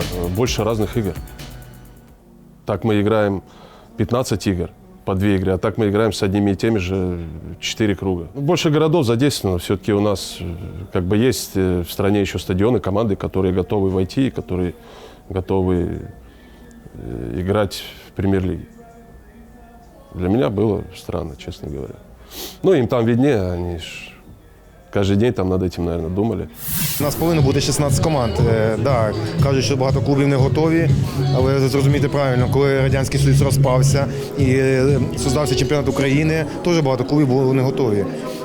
конечно, больше разных игр. Так мы играем 15 игр по две игры, а так мы играем с одними и теми же 4 круга. Ну, Больше городов задействовано. Все-таки у нас э, как бы есть э, в стране еще стадионы, команды, которые готовы войти, которые готовы э, играть в премьер-лиге. Для меня было странно, честно говоря. Ну, им там виднее, они ж каждый день там над этим, наверное, думали. У нас повинно бути 16 команд. Е, да, кажуть, що багато клубів не готові, але зрозумійте правильно, коли Радянський Союз розпався і е, создався чемпіонат України, теж багато клубів були не готові.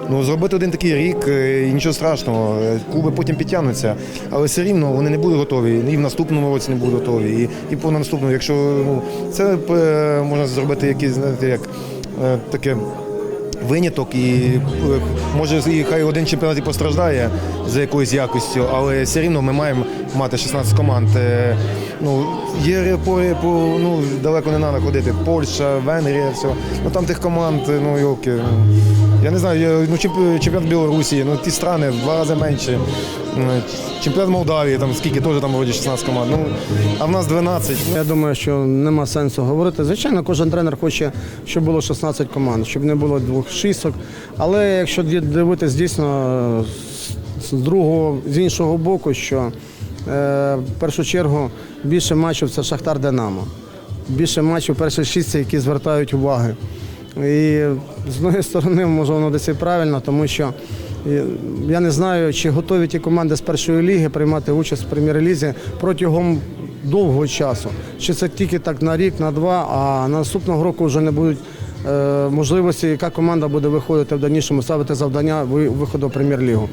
Ну, зробити один такий рік е, і нічого страшного. Клуби потім підтягнуться, але все рівно вони не будуть готові. І в наступному році не будуть готові. І, і по наступному, якщо ну, це можна зробити якийсь, знаєте, як таке виняток і е, може і хай один чемпіонат і постраждає за якоюсь якістю, але все рівно ми маємо мати 16 команд. Е, Ну, є по, по ну, далеко не треба ходити. Польща, Венгрія, все. Ну там тих команд, е, ну йолки. ну, Я не знаю, ну, чемпіонат Білорусі, ну ті страни в два рази менше. Ну, Чемпіонат Молдавії, там скільки теж там вроді 16 команд. Ну, а в нас 12. Я думаю, що нема сенсу говорити. Звичайно, кожен тренер хоче, щоб було 16 команд, щоб не було двох шісток. Але якщо дивитись дійсно з- другого, з іншого боку, що е, в першу чергу більше матчів це Шахтар Динамо. Більше матчів перші шістці, які звертають уваги. І з однієї сторони, може, воно десь і правильно, тому що е, я не знаю, чи готові ті команди з першої ліги приймати участь в прем'єр-лізі протягом довгого часу. Чи це тільки так на рік, на два, а наступного року вже не будуть можливості, яка команда буде виходити в дальнішому, ставити завдання ви- виходу в прем'єр-лігу.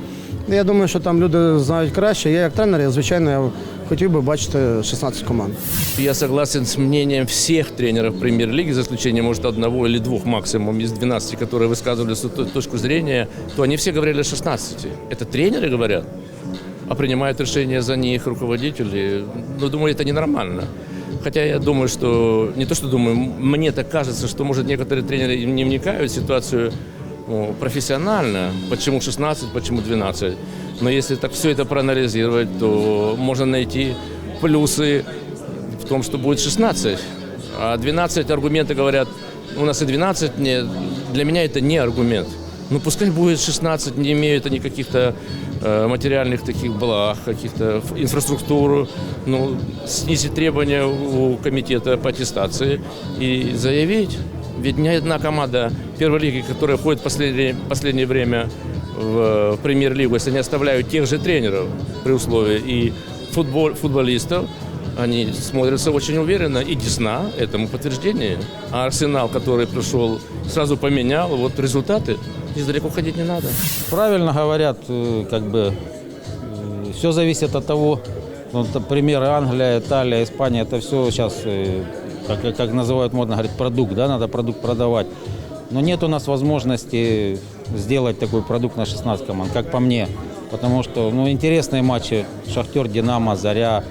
Я думаю, що там люди знають краще. Я як тренер, я, звичайно, я хотів би бачити 16 команд. Я согласен с мнением всех тренеров премьер-лиги, за исключением, может, одного или двух максимум из 12, которые высказывали свою точку зрения, то они все говорили о 16. Это тренеры говорят, а принимают решения за них руководители. Ну, думаю, это ненормально. Хотя я думаю, что, не то что думаю, мне так кажется, что, может, некоторые тренеры не вникают в ситуацию ну, профессионально, почему 16, почему 12. Но если так все это проанализировать, то можно найти плюсы в том, что будет 16. А 12 аргументы говорят, у нас и 12 не, для меня это не аргумент. Ну пускай будет 16, не имеют они каких-то э, материальных таких благ, каких-то инфраструктуру, ну, снизить требования у комитета по аттестации и заявить. Ведь ни одна команда первой лиги, которая входит в последнее, последнее время в, в премьер-лигу, если они оставляют тех же тренеров при условии и футбол, футболистов, они смотрятся очень уверенно. И Десна этому подтверждение. А Арсенал, который пришел, сразу поменял. Вот результаты. Здесь далеко ходить не надо. Правильно говорят, э, как бы все зависит от того, ну, примеры Англия, Италия, Испания, это все сейчас, э, как, как называют модно говорить, продукт, да, надо продукт продавать. Но нет у нас возможности сделать такой продукт на 16 команд, как по мне. Потому что, ну, интересные матчи, Шахтер, Динамо, Заря,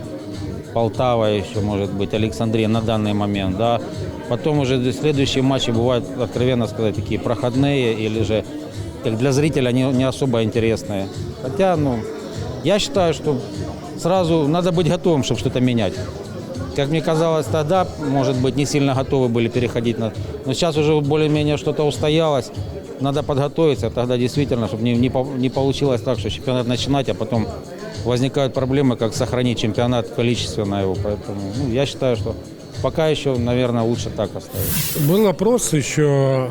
Полтава еще, может быть, Александрия на данный момент, да. Потом уже следующие матчи бывают, откровенно сказать, такие проходные или же как для зрителя не, не особо интересные. Хотя, ну, я считаю, что сразу надо быть готовым, чтобы что-то менять. Как мне казалось тогда, может быть, не сильно готовы были переходить на... Но сейчас уже более-менее что-то устоялось. Надо подготовиться, тогда действительно, чтобы не, не, не получилось так, что чемпионат начинать, а потом возникают проблемы, как сохранить чемпионат количественно его. Поэтому ну, я считаю, что пока еще, наверное, лучше так оставить. Был опрос еще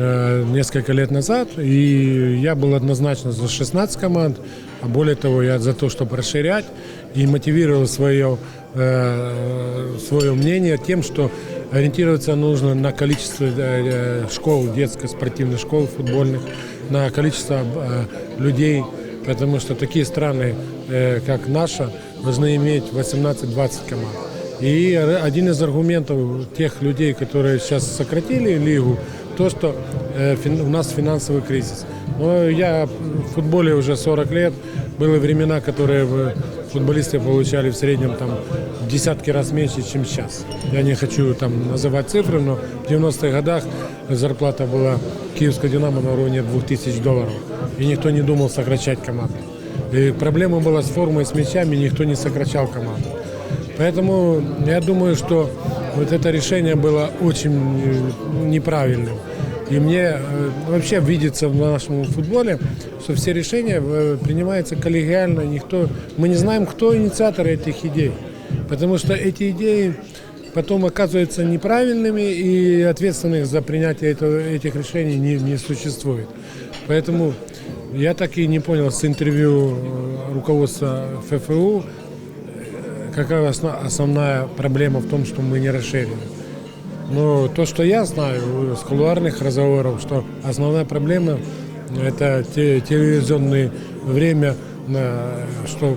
э, несколько лет назад, и я был однозначно за 16 команд, а более того, я за то, чтобы расширять, и мотивировал свое, э, свое мнение тем, что ориентироваться нужно на количество э, э, школ, детской спортивных школ, футбольных, на количество э, людей, потому что такие страны, э, как наша, должны иметь 18-20 команд. И один из аргументов тех людей, которые сейчас сократили лигу, то, что э, у нас финансовый кризис. Но я в футболе уже 40 лет. Были времена, которые футболисты получали в среднем там десятки раз меньше, чем сейчас. Я не хочу там называть цифры, но в 90-х годах зарплата была киевской «Динамо» на уровне 2000 долларов. И никто не думал сокращать команды. И проблема была с формой, с мячами, никто не сокращал команду. Поэтому я думаю, что вот это решение было очень э, неправильным. И мне э, вообще видится в нашем футболе, что все решения э, принимаются коллегиально. Никто, мы не знаем, кто инициатор этих идей. Потому что эти идеи потом оказываются неправильными, и ответственных за принятие этого- этих решений не, не существует. Поэтому я так и не понял с интервью э, руководства ФФУ, какая основная проблема в том, что мы не расширили. Но то, что я знаю с кулуарных разговоров, что основная проблема это те, телевизионное время, на- что э,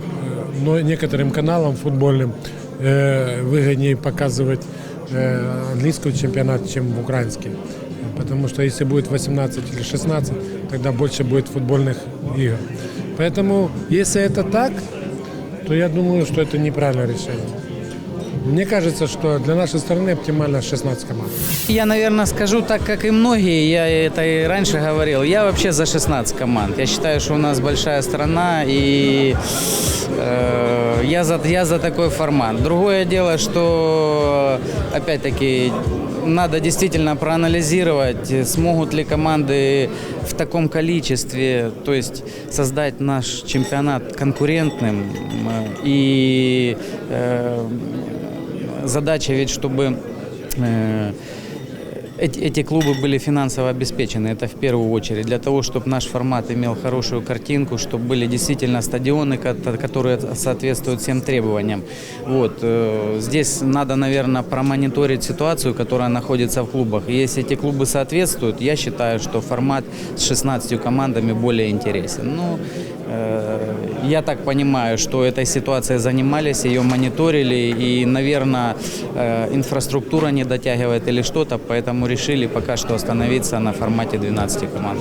но некоторым каналам футбольным э, выгоднее показывать э, английский чемпионат, чем украинский. Потому что если будет 18 или 16, тогда больше будет футбольных игр. Поэтому, если это так, то я думаю, что это неправильное решение. Мне кажется, что для нашей страны оптимально 16 команд. Я, наверное, скажу так, как и многие, я это и раньше говорил, я вообще за 16 команд. Я считаю, что у нас большая страна, и э, я, за, я за такой формат. Другое дело, что, опять-таки, надо действительно проанализировать, смогут ли команды в таком количестве, то есть создать наш чемпионат конкурентным. э, И э, задача ведь, чтобы э, эти, эти клубы были финансово обеспечены, это в первую очередь, для того, чтобы наш формат имел хорошую картинку, чтобы были действительно стадионы, ко- которые соответствуют всем требованиям. Вот. э, Здесь надо, наверное, промониторить ситуацию, которая находится в клубах. И если эти клубы соответствуют, я считаю, что формат с 16 командами более интересен. Ну, я так понимаю, что этой ситуацией занимались, ее мониторили, и, наверное, э, инфраструктура не дотягивает или что-то, поэтому решили пока что остановиться на формате 12 команд.